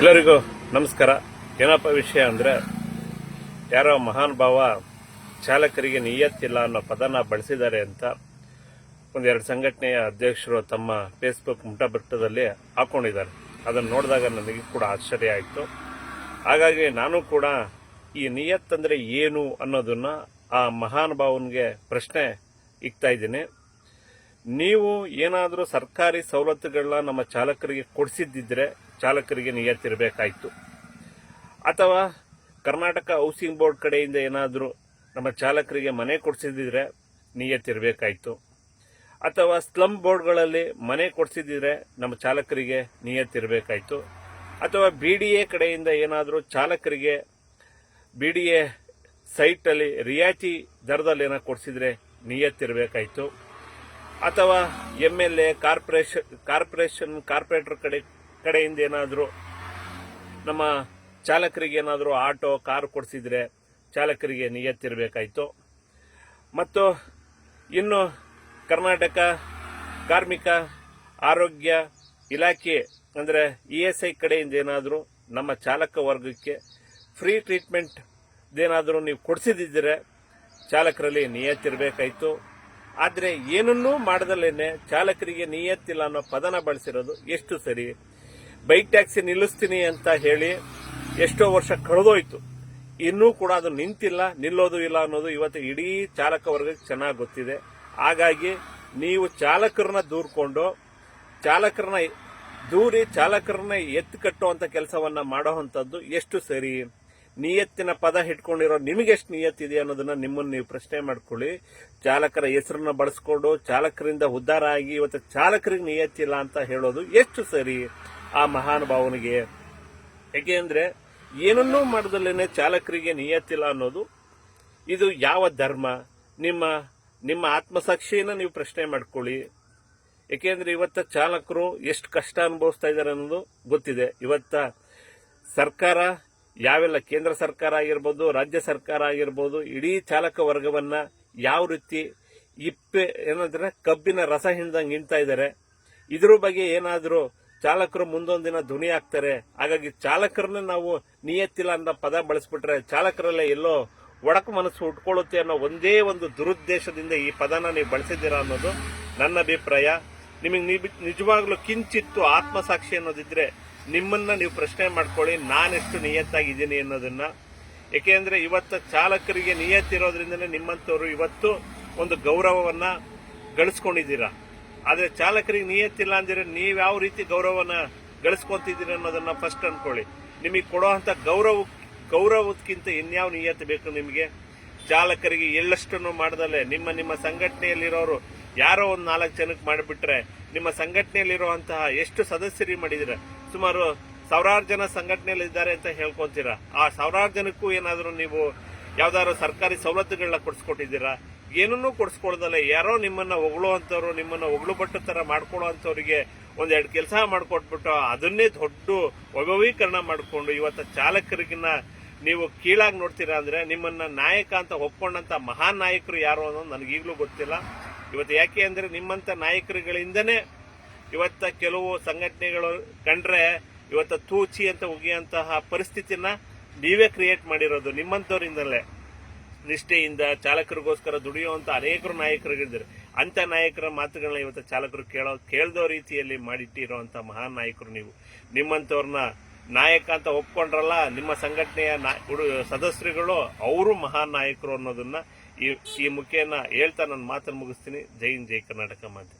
ಎಲ್ಲರಿಗೂ ನಮಸ್ಕಾರ. ಏನಪ್ಪ ವಿಷಯ ಅಂದ್ರೆ, ಯಾರೋ ಮಹಾನ್ ಭಾವ ಚಾಲಕರಿಗೆ ನಿಯತ್ತಿಲ್ಲ ಅನ್ನೋ ಪದನ ಬಳಸಿದ್ದಾರೆ ಅಂತ ಒಂದೆರಡು ಸಂಘಟನೆಯ ಅಧ್ಯಕ್ಷರು ತಮ್ಮ ಫೇಸ್ಬುಕ್ ಮುಖಪುಟದಲ್ಲಿ ಹಾಕೊಂಡಿದ್ದಾರೆ. ಅದನ್ನು ನೋಡಿದಾಗ ನನಗೆ ಕೂಡ ಆಶ್ಚರ್ಯ ಆಯಿತು. ಹಾಗಾಗಿ ನಾನು ಕೂಡ ಈ ನಿಯತ್ತಂದರೆ ಏನು ಅನ್ನೋದನ್ನ ಆ ಮಹಾನ್ ಭಾವನಿಗೆ ಪ್ರಶ್ನೆ ಇಕ್ತಾ ಇದ್ದೀನಿ. ನೀವು ಏನಾದರೂ ಸರ್ಕಾರಿ ಸವಲತ್ತುಗಳನ್ನ ನಮ್ಮ ಚಾಲಕರಿಗೆ ಕೊಡಿಸಿದ್ದಿದ್ರೆ ಚಾಲಕರಿಗೆ ನಿಯತ್ತಿರಬೇಕಾಯಿತು ಅಥವಾ ಕರ್ನಾಟಕ ಹೌಸಿಂಗ್ ಬೋರ್ಡ್ ಕಡೆಯಿಂದ ಏನಾದರೂ ನಮ್ಮ ಚಾಲಕರಿಗೆ ಮನೆ ಕೊಡಿಸಿದ್ರೆ ನಿಯತ್ತಿರಬೇಕಾಯಿತು ಅಥವಾ ಸ್ಲಮ್ ಬೋರ್ಡ್ಗಳಲ್ಲಿ ಮನೆ ಕೊಡಿಸಿದ್ರೆ ನಮ್ಮ ಚಾಲಕರಿಗೆ ನಿಯತ್ತಿರಬೇಕಾಯಿತು ಅಥವಾ ಬಿ ಡಿ ಎ ಕಡೆಯಿಂದ ಏನಾದರೂ ಚಾಲಕರಿಗೆ ಬಿ ಡಿ ಎ ಸೈಟಲ್ಲಿ ರಿಯಾಯಿತಿ ದರದಲ್ಲಿ ಏನೋ ಕೊಡಿಸಿದ್ರೆ ನಿಯತ್ತಿರಬೇಕಾಯಿತು ಅಥವಾ M L A corporation corporation corporator ಕಡೆ ಕಡೆಯಿಂದ ಏನಾದರೂ ನಮ್ಮ ಚಾಲಕರಿಗೆ ಏನಾದರೂ ಆಟೋ, ಕಾರ್ ಕೊಡಿಸಿದರೆ ಚಾಲಕರಿಗೆ ನಿಯತ್ತಿರಬೇಕಾಯ್ತು. ಮತ್ತು ಇನ್ನು ಕರ್ನಾಟಕ ಕಾರ್ಮಿಕ ಆರೋಗ್ಯ ಇಲಾಖೆ ಅಂದರೆ ಇ ಎಸ್ ಐ ಕಡೆಯಿಂದ ಏನಾದರೂ ನಮ್ಮ ಚಾಲಕ ವರ್ಗಕ್ಕೆ ಫ್ರೀ ಟ್ರೀಟ್ಮೆಂಟ್ ಏನಾದರೂ ನೀವು ಕೊಡಿಸಿದ್ದರೆ ಚಾಲಕರಲ್ಲಿ ನಿಯತ್ತಿರಬೇಕಾಯ್ತು. ಆದರೆ ಏನನ್ನೂ ಮಾಡದಲ್ಲೇನೆ ಚಾಲಕರಿಗೆ ನಿಯತ್ತಿಲ್ಲ ಅನ್ನೋ ಪದನ ಬಳಸಿರೋದು ಎಷ್ಟು ಸರಿ? ಬೈಕ್ ಟ್ಯಾಕ್ಸಿ ನಿಲ್ಲಿಸ್ತೀನಿ ಅಂತ ಹೇಳಿ ಎಷ್ಟೋ ವರ್ಷ ಕಳೆದೋಯ್ತು. ಇನ್ನೂ ಕೂಡ ಅದು ನಿಂತಿಲ್ಲ, ನಿಲ್ಲೋದು ಇಲ್ಲ ಅನ್ನೋದು ಇವತ್ತು ಇಡೀ ಚಾಲಕ ವರ್ಗಕ್ಕೆ ಚೆನ್ನಾಗಿ ಗೊತ್ತಿದೆ. ಹಾಗಾಗಿ ನೀವು ಚಾಲಕರನ್ನ ದೂರ್ಕೊಂಡು, ಚಾಲಕರನ್ನ ದೂರಿ ಚಾಲಕರನ್ನ ಎತ್ತು ಕಟ್ಟುವಂಥ ಕೆಲಸವನ್ನ ಮಾಡೋವಂಥದ್ದು ಎಷ್ಟು ಸರಿ? ನಿಯತ್ತಿನ ಪದ ಹಿಡ್ಕೊಂಡಿರೋ ನಿಮಗೆ ಎಷ್ಟು ನಿಯತ್ತಿದೆ ಅನ್ನೋದನ್ನ ನಿಮ್ಮನ್ನು ನೀವು ಪ್ರಶ್ನೆ ಮಾಡ್ಕೊಳ್ಳಿ. ಚಾಲಕರ ಹೆಸರನ್ನ ಬಳಸ್ಕೊಂಡು, ಚಾಲಕರಿಂದ ಉದ್ಧಾರ ಆಗಿ ಇವತ್ತು ಚಾಲಕರಿಗೆ ನಿಯತ್ತಿಲ್ಲ ಅಂತ ಹೇಳೋದು ಎಷ್ಟು ಸರಿ? ಆ ಮಹಾನುಭಾವನಿಗೆ. ಯಾಕೆಂದ್ರೆ ಏನನ್ನೂ ಮಾಡದಲ್ಲೇನೆ ಚಾಲಕರಿಗೆ ನಿಯತ್ತಿಲ್ಲ ಅನ್ನೋದು, ಇದು ಯಾವ ಧರ್ಮ? ನಿಮ್ಮ ನಿಮ್ಮ ಆತ್ಮಸಾಕ್ಷಿಯನ್ನ ನೀವು ಪ್ರಶ್ನೆ ಮಾಡ್ಕೊಳ್ಳಿ. ಯಾಕೆಂದ್ರೆ ಇವತ್ತ ಚಾಲಕರು ಎಷ್ಟು ಕಷ್ಟ ಅನುಭವಿಸ್ತಾ ಇದ್ದಾರೆ ಅನ್ನೋದು ಗೊತ್ತಿದೆ. ಇವತ್ತ ಸರ್ಕಾರ, ಯಾವೆಲ್ಲ ಕೇಂದ್ರ ಸರ್ಕಾರ ಆಗಿರ್ಬೋದು, ರಾಜ್ಯ ಸರ್ಕಾರ ಆಗಿರ್ಬೋದು, ಇಡೀ ಚಾಲಕ ವರ್ಗವನ್ನ ಯಾವ ರೀತಿ ಇಪ್ಪೆ, ಏನಂದ್ರೆ ಕಬ್ಬಿನ ರಸ ಹಿಂದಂಗೆ ಹಿಂಡ್ತಾ ಇದ್ದಾರೆ. ಇದ್ರ ಬಗ್ಗೆ ಏನಾದರೂ ಚಾಲಕರು ಮುಂದೊಂದು ದಿನ ಧ್ವನಿ ಆಗ್ತಾರೆ ಹಾಗಾಗಿ ಚಾಲಕರನ್ನ ನಾವು ನಿಯತ್ತಿಲ್ಲ ಅಂತ ಪದ ಬಳಸ್ಬಿಟ್ರೆ ಚಾಲಕರಲ್ಲೇ ಎಲ್ಲೋ ಒಡಕ ಮನಸ್ಸು ಉಟ್ಕೊಳ್ಳುತ್ತೆ ಅನ್ನೋ ಒಂದೇ ಒಂದು ದುರುದ್ದೇಶದಿಂದ ಈ ಪದನ ನೀವು ಬಳಸಿದ್ದೀರಾ ಅನ್ನೋದು ನನ್ನ ಅಭಿಪ್ರಾಯ. ನಿಮಗೆ ನಿಜವಾಗ್ಲೂ ಕಿಂಚಿತ್ತು ಆತ್ಮಸಾಕ್ಷಿ ಅನ್ನೋದಿದ್ರೆ ನಿಮ್ಮನ್ನ ನೀವು ಪ್ರಶ್ನೆ ಮಾಡ್ಕೊಳ್ಳಿ, ನಾನೆಷ್ಟು ನಿಯತ್ತಾಗಿದ್ದೀನಿ ಅನ್ನೋದನ್ನ. ಏಕೆಂದ್ರೆ ಇವತ್ತು ಚಾಲಕರಿಗೆ ನಿಯತ್ತಿರೋದ್ರಿಂದನೇ ನಿಮ್ಮಂತವರು ಇವತ್ತು ಒಂದು ಗೌರವವನ್ನ ಗಳಿಸ್ಕೊಂಡಿದ್ದೀರಾ. ಆದ್ರೆ ಚಾಲಕರಿಗೆ ನಿಯತ್ತಿಲ್ಲ ಅಂದ್ರೆ ನೀವು ಯಾವ ರೀತಿ ಗೌರವನ ಗಳಿಸ್ಕೊಂತಿದ್ದೀರಿ ಅನ್ನೋದನ್ನ ಫಸ್ಟ್ ಅನ್ಕೊಳ್ಳಿ. ನಿಮಗೆ ಕೊಡುವಂತ ಗೌರವ, ಗೌರವಕ್ಕಿಂತ ಇನ್ಯಾವ ನಿಯತ್ತು ಬೇಕು ನಿಮಗೆ? ಚಾಲಕರಿಗೆ ಎಳ್ಳಷ್ಟನ್ನು ಮಾಡದಲ್ಲೇ ನಿಮ್ಮ ನಿಮ್ಮ ಸಂಘಟನೆಯಲ್ಲಿರೋರು ಯಾರೋ ಒಂದು ನಾಲ್ಕು ಜನಕ್ಕೆ ಮಾಡಿಬಿಟ್ರೆ ನಿಮ್ಮ ಸಂಘಟನೆಯಲ್ಲಿರುವಂತಹ ಎಷ್ಟು ಸದಸ್ಯರಿಗೆ ಮಾಡಿದಿರ? ಸುಮಾರು ಸಾವಿರಾರು ಜನ ಸಂಘಟನೆಯಲ್ಲಿ ಇದ್ದಾರೆ ಅಂತ ಹೇಳ್ಕೊಂತೀರಾ? ಆ ಸಾವಿರಾರು ಜನಕ್ಕೂ ಏನಾದರೂ ನೀವು ಯಾವ್ದಾದ್ರು ಸರ್ಕಾರಿ ಸವಲತ್ತುಗಳನ್ನ ಕೊಡಿಸ್ಕೊಟ್ಟಿದ್ದೀರಾ? ಏನನ್ನೂ ಕೊಡಿಸ್ಕೊಳ್ದಲ್ಲ ಯಾರೋ ನಿಮ್ಮನ್ನ ಹೊಗಳುವಂತವ್ರು ನಿಮ್ಮನ್ನ ಹೊಗಳು ಬಟ್ಟು ತರ ಮಾಡ್ಕೊಳ್ಳುವಂತವ್ರಿಗೆ ಒಂದೆರಡು ಕೆಲಸ ಮಾಡ್ಕೊಟ್ಬಿಟ್ಟು ಅದನ್ನೇ ದೊಡ್ಡ ವೈಭವೀಕರಣ ಮಾಡಿಕೊಂಡು ಇವತ್ತು ಚಾಲಕರಿಗಿನ್ನ ನೀವು ಕೀಳಾಗಿ ನೋಡ್ತೀರಾ ಅಂದ್ರೆ ನಿಮ್ಮನ್ನ ನಾಯಕ ಅಂತ ಒಪ್ಕೊಂಡಂತ ಮಹಾನ್ ನಾಯಕರು ಯಾರು ಅನ್ನೋದು ನನಗೆ ಈಗಲೂ ಗೊತ್ತಿಲ್ಲ. ಇವತ್ತು ಯಾಕೆ ಅಂದ್ರೆ ನಿಮ್ಮಂತ ನಾಯಕರುಗಳಿಂದನೇ ಇವತ್ತ ಕೆಲವು ಸಂಘಟನೆಗಳು ಕಂಡ್ರೆ ಇವತ್ತ ತೂಚಿ ಅಂತ ಉಗಿಯಂತಹ ಪರಿಸ್ಥಿತಿನ ನೀವೇ ಕ್ರಿಯೇಟ್ ಮಾಡಿರೋದು ನಿಮ್ಮಂತವರಿಂದಲೇ. ನಿಷ್ಠೆಯಿಂದ ಚಾಲಕರಿಗೋಸ್ಕರ ದುಡಿಯುವಂತ ಅನೇಕರು ನಾಯಕರುಗಳಿದ್ದಾರೆ. ಅಂತ ನಾಯಕರ ಮಾತುಗಳನ್ನ ಇವತ್ತು ಚಾಲಕರು ಕೇಳೋ ಕೇಳ್ದೋ ರೀತಿಯಲ್ಲಿ ಮಾಡಿಟ್ಟಿರುವಂತ ಮಹಾನ್ ನಾಯಕರು ನೀವು. ನಿಮ್ಮಂಥವ್ರನ್ನ ನಾಯಕ ಅಂತ ಒಪ್ಕೊಂಡ್ರಲ್ಲ, ನಿಮ್ಮ ಸಂಘಟನೆಯ ಸದಸ್ಯರುಗಳು ಅವರು ಮಹಾನ್ ನಾಯಕರು ಅನ್ನೋದನ್ನ ಈ ಈ ಮುಖೇನ ಹೇಳ್ತಾ ನನ್ನ ಮಾತನ್ನು ಮುಗಿಸ್ತೀನಿ. ಜೈ ಹಿಂದ್, ಜೈ ಕರ್ನಾಟಕ ಮಾತೆ.